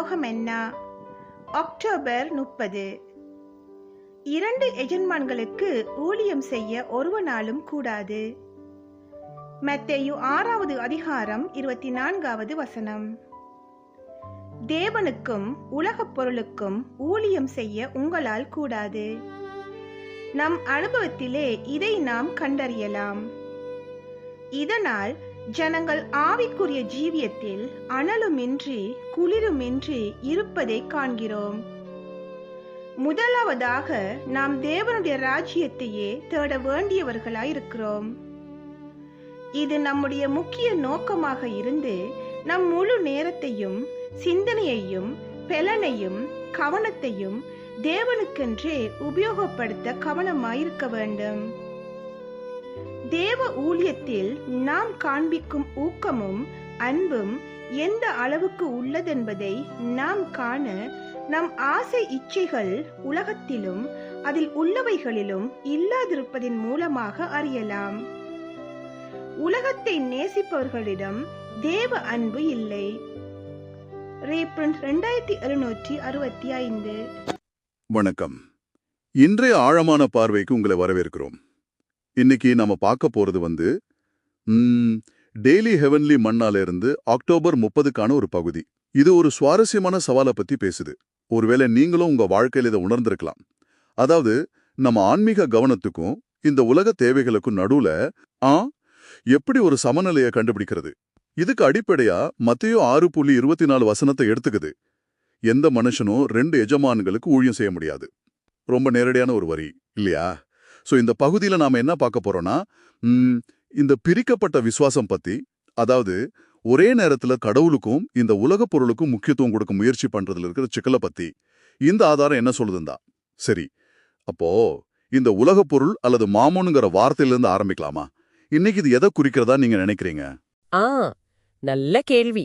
பரலோகம் என்ன அக்டோபர் முப்பது. இரண்டு எஜன்மான்களுக்கு ஊழியம் செய்ய ஒருவனாலும் கூடாது. மத்தேயு ஆறாவது அதிகாரம் இருபத்தி நான்காவது வசனம். தேவனுக்கும் உலகப் பொருளுக்கும் ஊழியம் செய்ய உங்களால் கூடாது. நம் அனுபவத்திலே இதை நாம் கண்டறியலாம். இதனால் ஜனங்கள் ஆவிக்குரிய ஜீவியத்தில் அனலுமின்றி குளிருமின்றி இருப்பதை காண்கிறோம். முதலாவதாக நாம் தேவனுடைய ராஜ்யத்தையே தேட வேண்டியவர்களாயிருக்கிறோம். இது நம்முடைய முக்கிய நோக்கமாக இருந்து நம் முழு நேரத்தையும் சிந்தனையையும் பெலனையும் கவனத்தையும் தேவனுக்கென்றே உபயோகப்படுத்த கவனமாயிருக்க வேண்டும். தேவ ஊழியத்தில் நாம் காண்பிக்கும் ஊக்கமும் அன்பும் எந்த அளவுக்கு உள்ளதென்பதை நாம் காண நம் ஆசை இச்சைகள் உலகத்திலும் அதில் உள்ளவைகளிலும் இல்லாதிருப்பதின் மூலமாக அறியலாம். உலகத்தை நேசிப்பவர்களிடம் தேவ அன்பு இல்லை. ரெண்டாயிரத்தி எழுநூற்றி அறுபத்தி ஐந்து. வணக்கம். இன்றைய ஆழமான பார்வைக்கு உங்களை வரவேற்கிறோம். இன்னைக்கு நம்ம பார்க்க போறது வந்து டெய்லி ஹெவன்லி மண்ணால இருந்து அக்டோபர் முப்பதுக்கான ஒரு பகுதி. இது ஒரு சுவாரஸ்யமான சவாலை பத்தி பேசுது. ஒருவேளை நீங்களும் உங்க வாழ்க்கையில இதை உணர்ந்திருக்கலாம். அதாவது நம்ம ஆன்மீக கவனத்துக்கும் இந்த உலக தேவைகளுக்கும் நடுவுல ஆ எப்படி ஒரு சமநிலையை கண்டுபிடிக்கிறது? இதுக்கு அடிப்படையா மத்தியோ ஆறு புள்ளி இருபத்தி நாலு வசனத்தை எடுத்துக்குது. எந்த மனுஷனும் ரெண்டு எஜமான்களுக்கு ஊழியம் செய்ய முடியாது. ரொம்ப நேரடியான ஒரு வரி இல்லையா? சோ இந்த பகுதியில நாம என்ன பார்க்க போறோம்னா இந்த பிரிக்கப்பட்ட விசுவாசம் பத்தி அதாவது ஒரே நேரத்துல கடவுளுக்கும் இந்த உலகப் பொருளுக்கும் முக்கியத்துவம் கொடுக்க முயற்சி பண்றதுல இருக்கிற சிக்கலை பத்தி இந்த ஆதாரம் என்ன சொல்லுதுந்தா? சரி அப்போ இந்த உலகப் பொருள் அல்லது மாமோனுங்கிற வார்த்தையிலிருந்து ஆரம்பிக்கலாமா? இன்னைக்கு இது எதை குறிக்கிறதா நீங்க நினைக்கிறீங்க? ஆ நல்ல கேள்வி.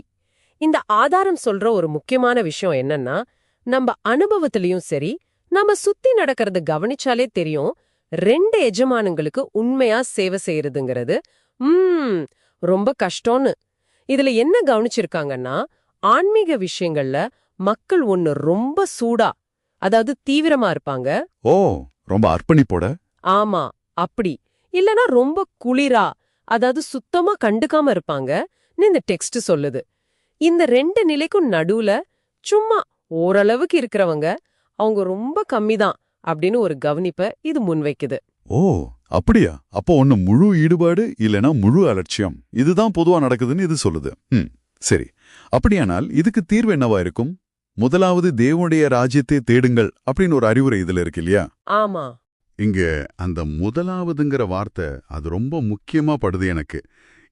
இந்த ஆதாரம் சொல்ற ஒரு முக்கியமான விஷயம் என்னன்னா நம்ம அனுபவத்திலையும் சரி நம்ம சுத்தி நடக்கிறத கவனிச்சாலே தெரியும் ரெண்டு எஜமானுங்களுக்கு உண்மையா சேவை செய்யறதுங்கிறது ம் ரொம்ப கஷ்டம்னு. இதுல என்ன கவனிச்சிருக்காங்கன்னா ஆன்மீக விஷயங்கள்ல மக்கள் ஒன்னு ரொம்ப சூடா அதாவது தீவிரமா இருப்பாங்க. ஓ ரொம்ப அர்ப்பணிப்போட? ஆமா அப்படி. இல்லனா ரொம்ப குளிரா அதாவது சுத்தமா கண்டுக்காம இருப்பாங்க. இந்த டெக்ஸ்ட் சொல்லுது. இந்த ரெண்டு நிலைக்கும் நடுவுல சும்மா ஓரளவுக்கு இருக்கிறவங்க அவங்க ரொம்ப கம்மிதான். அப்படின்னு ஒரு கவனிப்பை இது முன்வைக்குது ஓ அப்படியா? அப்போ ஒன்னு முழு ஈடுபாடு இல்லனா முழு அலட்சியம். இதுதான் பொதுவா நடக்குதுன்னு இது சொல்லுது. ம் சரி. அப்படியானால் இதுக்கு தீர்வு என்னவா இருக்கும்? முதலாவது தேவனுடைய ராஜ்யத்தை தேடுங்கள் அப்படின்னு ஒரு அறிவுரை இதுல இருக்கு இல்லையா? ஆமா. இங்க அந்த முதலாவதுங்கிற வார்த்தை அது ரொம்ப முக்கியமா படுது எனக்கு.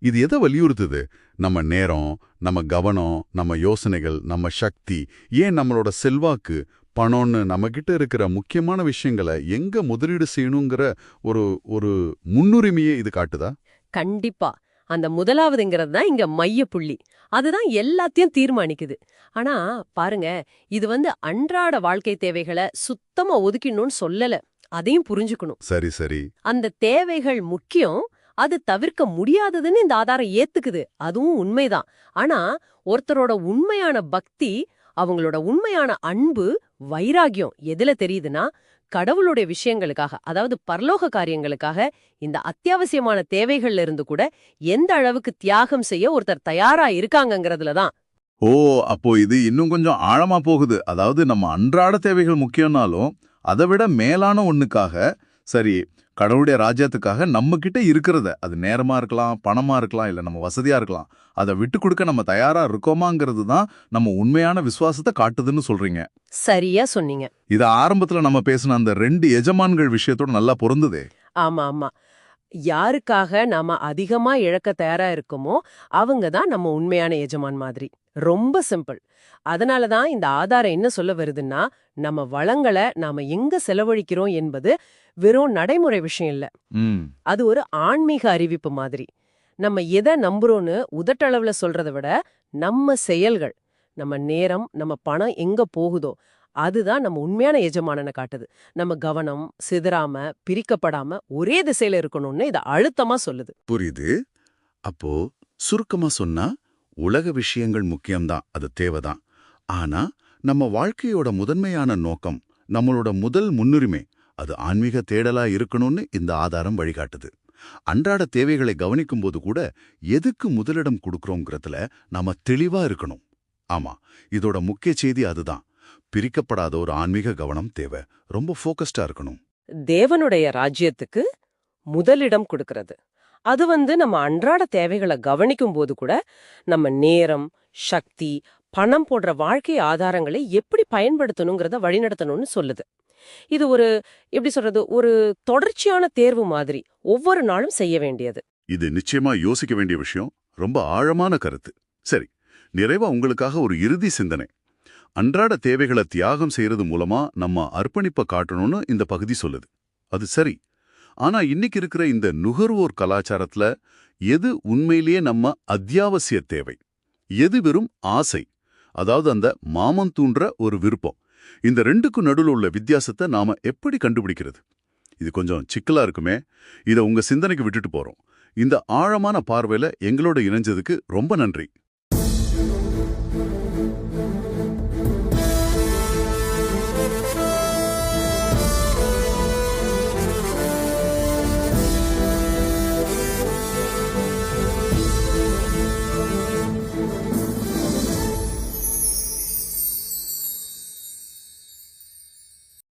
இது எதை வலியுறுத்துது? நம்ம நேரம் நம்ம கவனம் நம்ம யோசனைகள் நம்ம சக்தி ஏன் நம்மளோட செல்வாக்கு பணம்னு நம்மகிட்ட இருக்கிற முக்கியமான விஷயங்களை எங்க முதலீடு செய்யணுங்கிற ஒரு ஒரு முன்னுரிமையை இது காட்டுதா? கண்டிப்பா. அந்த முதலாவதுங்கிறது தான் இங்க மைய புள்ளி. அதுதான் எல்லாத்தையும் தீர்மானிக்குது. ஆனா பாருங்க இது வந்து அன்றாட வாழ்க்கை தேவைகளை சுத்தமா ஒதுக்கிடணும்னு சொல்லல. அதையும் புரிஞ்சுக்கணும். சரி சரி. அந்த தேவைகள் முக்கியம் அது தவிர்க்க முடியாததுன்னு இந்த ஆதாரம் ஏத்துக்குது. அதுவும் உண்மைதான். ஆனா ஒருத்தரோட உண்மையான பக்தி அவங்களோட உண்மையான அன்பு வைராகியம் எதுல தெரியுதுன்னா கடவுளுடைய விஷயங்களுக்காக அதாவது பரலோக காரியங்களுக்காக இந்த அத்தியாவசியமான தேவைகள்ல இருந்து கூட எந்த அளவுக்கு தியாகம் செய்ய ஒருத்தர் தயாரா இருக்காங்கங்கிறதுல தான். ஓ அப்போ இது இன்னும் கொஞ்சம் ஆழமா போகுது. அதாவது நம்ம அன்றாட தேவைகள் முக்கியம்னாலும் அதை விட மேலான ஒண்ணுக்காக சரி கடவுளுடைய ராஜ்யத்துக்காக நம்ம கிட்ட இருக்கிறத அது நேரமா இருக்கலாம் பணமா இருக்கலாம் இல்ல நம்ம வசதியா இருக்கலாம் அதை விட்டு கொடுக்க நம்ம தயாரா இருக்கோமாங்கிறது தான் நம்ம உண்மையான விசுவாசத்தை காட்டுதுன்னு சொல்றீங்க. சரியா சொன்னீங்க. இது ஆரம்பத்துல நம்ம பேசின அந்த ரெண்டு எஜமான்கள் விஷயத்தோட நல்லா பொருந்துதே. ஆமா ஆமா. யாருக்காக நாம அதிகமா இழக்க தயாரா இருக்கோமோ அவங்க தான் நம்ம உண்மையான எஜமான் மாதிரி. ரொம்ப சிம்பிள். அதனால தான் இந்த ஆதாரம் என்ன சொல்ல வருதுன்னா நம்ம வளங்களை நாம எங்க செலவழிக்கிறோம் என்பது வெறும் நடைமுறை விஷயம் இல்ல. அது ஒரு ஆன்மீக அறிவிப்பு மாதிரி. நம்ம எதை நம்புறோம்னு உதட்டளவுல சொல்றதை விட நம்ம செயல்கள் நம்ம நேரம் நம்ம பணம் எங்க போகுதோ அதுதான் நம்ம உண்மையான எஜமானனை காட்டுது. நம்ம கவனம் சிதறாம பிரிக்கப்படாம ஒரே திசையில இருக்கணும்னு இதை அழுத்தமா சொல்லுது. புரியுது. அப்போ சுருக்கமா சொன்னா உலக விஷயங்கள் முக்கியம்தான் அது தேவைதான். ஆனா நம்ம வாழ்க்கையோட முதன்மையான நோக்கம் நம்மளோட முதல் முன்னுரிமை அது ஆன்மீக தேடலா இருக்கணும்னு இந்த ஆதாரம் வழிகாட்டுது. அன்றாட தேவைகளை கவனிக்கும்போது கூட எதுக்கு முதலிடம் கொடுக்கறோங்கிறதுல நாம தெளிவா இருக்கணும். ஆமா இதோட முக்கிய செய்தி அதுதான். பிரிக்கப்படாத ஒரு ஆன்மீக கவனம் தேவை. ரொம்ப ஃபோக்கஸ்டா இருக்கணும். தேவனுடைய ராஜ்யத்துக்கு முதலிடம் கொடுக்கறது. அது வந்து நம்ம அன்றாட தேவைகளை கவனிக்கும் போது கூட நம்ம நேரம் சக்தி பணம் போன்ற வாழ்க்கை ஆதாரங்களை எப்படி பயன்படுத்தணுங்கிறத வழிநடத்தணும்னு சொல்லுது. இது ஒரு எப்படி சொல்றது ஒரு தொடர்ச்சியான தேர்வு மாதிரி ஒவ்வொரு நாளும் செய்ய வேண்டியது. இது நிச்சயமா யோசிக்க வேண்டிய விஷயம். ரொம்ப ஆழமான கருத்து. சரி நிறைவா உங்களுக்காக ஒரு இறுதி சிந்தனை. அன்றாட தேவைகளை தியாகம் செய்யறது மூலமா நம்ம அர்ப்பணிப்பை காட்டணும்னு இந்த பகுதி சொல்லுது. அது சரி. ஆனா இன்னைக்கு இருக்கிற இந்த நுகர்வோர் கலாச்சாரத்துல எது உண்மையிலேயே நம்ம அத்தியாவசிய தேவை? எது வெறும் ஆசை? அதாவது அந்த மாமம் தூண்டுற ஒரு விருப்பம். இந்த ரெண்டுக்கும் நடுவில் உள்ள வித்தியாசத்தை நாம எப்படி கண்டுபிடிக்கிறது? இது கொஞ்சம் சிக்கலா இருக்குமே. இதை உங்க சிந்தனைக்கு விட்டுட்டு போறோம். இந்த ஆழமான பார்வையில எங்களோட இணைஞ்சதுக்கு ரொம்ப நன்றி.